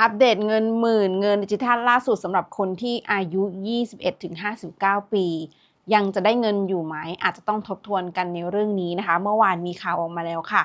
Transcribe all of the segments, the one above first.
อัปเดตเงินหมื่นเงินดิจิทัลล่าสุดสำหรับคนที่อายุ 21-59 ปี ยังจะได้เงินอยู่ไหม อาจจะต้องทบทวนกันในเรื่องนี้นะคะ เมื่อวานมีข่าวออกมาแล้วค่ะ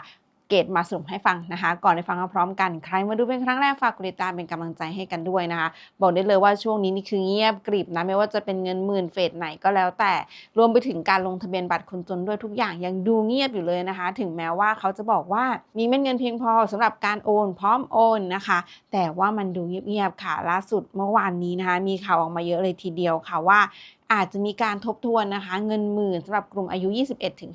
เกตมาสรุปให้ฟังนะคะ ก่อนไปฟังพร้อมกันใครมาดูเป็นครั้งแรกฝากกดติดตามเป็นกำลังใจให้กันด้วยนะคะ บอกได้เลยว่าช่วงนี้นี่คือเงียบกริบนะไม่ว่าจะเป็นเงินหมื่นเฟสไหนก็แล้วแต่รวมไปถึงการลงทะเบียนบัตรคนจนด้วยทุกอย่างยังดูเงียบอยู่เลยนะคะ ถึงแม้ว่าเขาจะบอกว่ามีเม็ดเงินเพียงพอสำหรับการโอนพร้อมโอนนะคะ แต่ว่ามันดูเงียบๆค่ะล่าสุดเมื่อวานนี้นะคะมีข่าวออกมาเยอะเลยทีเดียวค่ะว่าอาจจะมีการทบทวนนะคะ เงินหมื่นสำหรับกลุ่มอายุ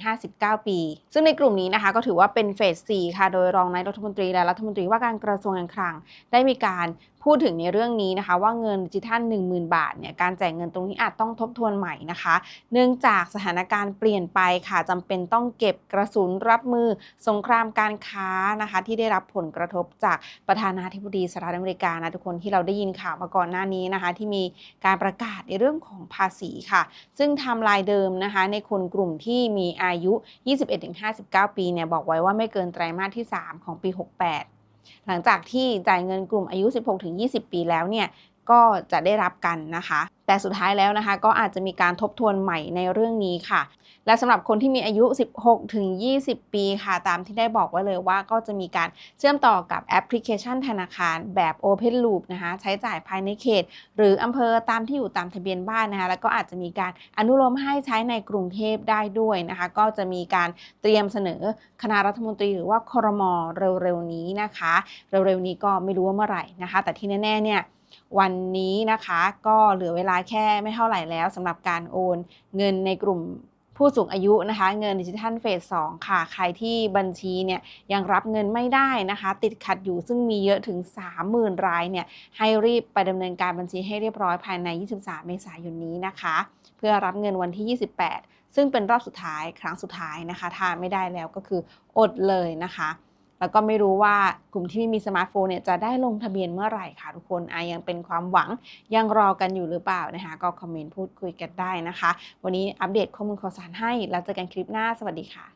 21-59 ปี ซึ่งในกลุ่มนี้นะคะก็ถือว่าเป็นเฟส 4 ค่ะ โดยรองนายรัฐมนตรีและรัฐมนตรีว่าการกระทรวงการคลัง ได้มีการพูดถึงในเรื่องนี้นะคะ ว่าเงินดิจิทัล 10,000 บาทเนี่ยการแจกเงินตรงนี้อาจต้องทบทวนใหม่นะคะ เนื่องจากสถานการณ์เปลี่ยนไปค่ะจำเป็นต้องเก็บกระสุนรับมือสงครามการค้านะคะ ที่ได้รับผลกระทบจากประธานาธิบดีสหรัฐอเมริกานะทุกคนที่เราได้ยินข่าวมาก่อนหน้านี้นะคะ ที่มีการประกาศในเรื่องของภาษค่ะ ซึ่งไทม์ไลน์เดิมนะคะ ในคนกลุ่มที่มีอายุ 21-59 ปีเนี่ยบอกไว้ว่าไม่เกินไตรมาสที่ 3 ของปี 68 หลังจากที่จ่ายเงินกลุ่มอายุ 16-20 ปีแล้วเนี่ย ก็จะได้รับกันนะคะ แต่สุดท้ายแล้วนะคะ ก็อาจจะมีการทบทวนใหม่ในเรื่องนี้ค่ะ และสำหรับคนที่มีอายุ 16 ถึง 20 ปีค่ะ ตามที่ได้บอกไว้เลยว่าก็จะมีการเชื่อมต่อกับแอปพลิเคชันธนาคารแบบ Open Loop นะคะ ใช้จ่ายภายในเขต หรืออำเภอตามที่อยู่ตามทะเบียนบ้านนะคะ แล้วก็อาจจะมีการอนุโลมให้ใช้ในกรุงเทพได้ด้วยนะคะ ก็จะมีการเตรียมเสนอคณะรัฐมนตรีหรือว่าครมเร็วๆนี้นะคะ เร็วๆนี้ก็ไม่รู้ว่าเมื่อไหร่นะคะ แต่ที่แน่ๆเนี่ย วันนี้นะคะก็เหลือเวลาแค่ไม่เท่าไหร่แล้วสำหรับการโอน เงินในกลุ่มผู้สูงอายุนะคะ เงินดิจิทัลเฟส2ค่ะ ใครที่บัญชีเนี่ยยังรับเงินไม่ได้นะคะ ติดขัดอยู่ซึ่งมีเยอะถึง 30,000 รายเนี่ยให้รีบไปดำเนินการบัญชีให้เรียบร้อยภายใน 23 เมษายนนี้นะคะ เพื่อรับเงินวันที่ 28 ซึ่งเป็นรอบสุดท้ายครั้งสุดท้ายนะคะถ้าไม่ได้แล้วก็คืออดเลยนะคะ แล้วก็ไม่รู้ว่ากลุ่มที่ไม่มีสมาร์ทโฟนเนี่ยจะได้ลงทะเบียนเมื่อไหร่ค่ะทุกคนอายังเป็นความหวังยังรอกันอยู่หรือเปล่านะคะก็คอมเมนต์พูดคุยกันได้นะคะ วันนี้อัปเดตข้อมูลข่าวสารให้แล้วเจอกันคลิปหน้าสวัสดีค่ะ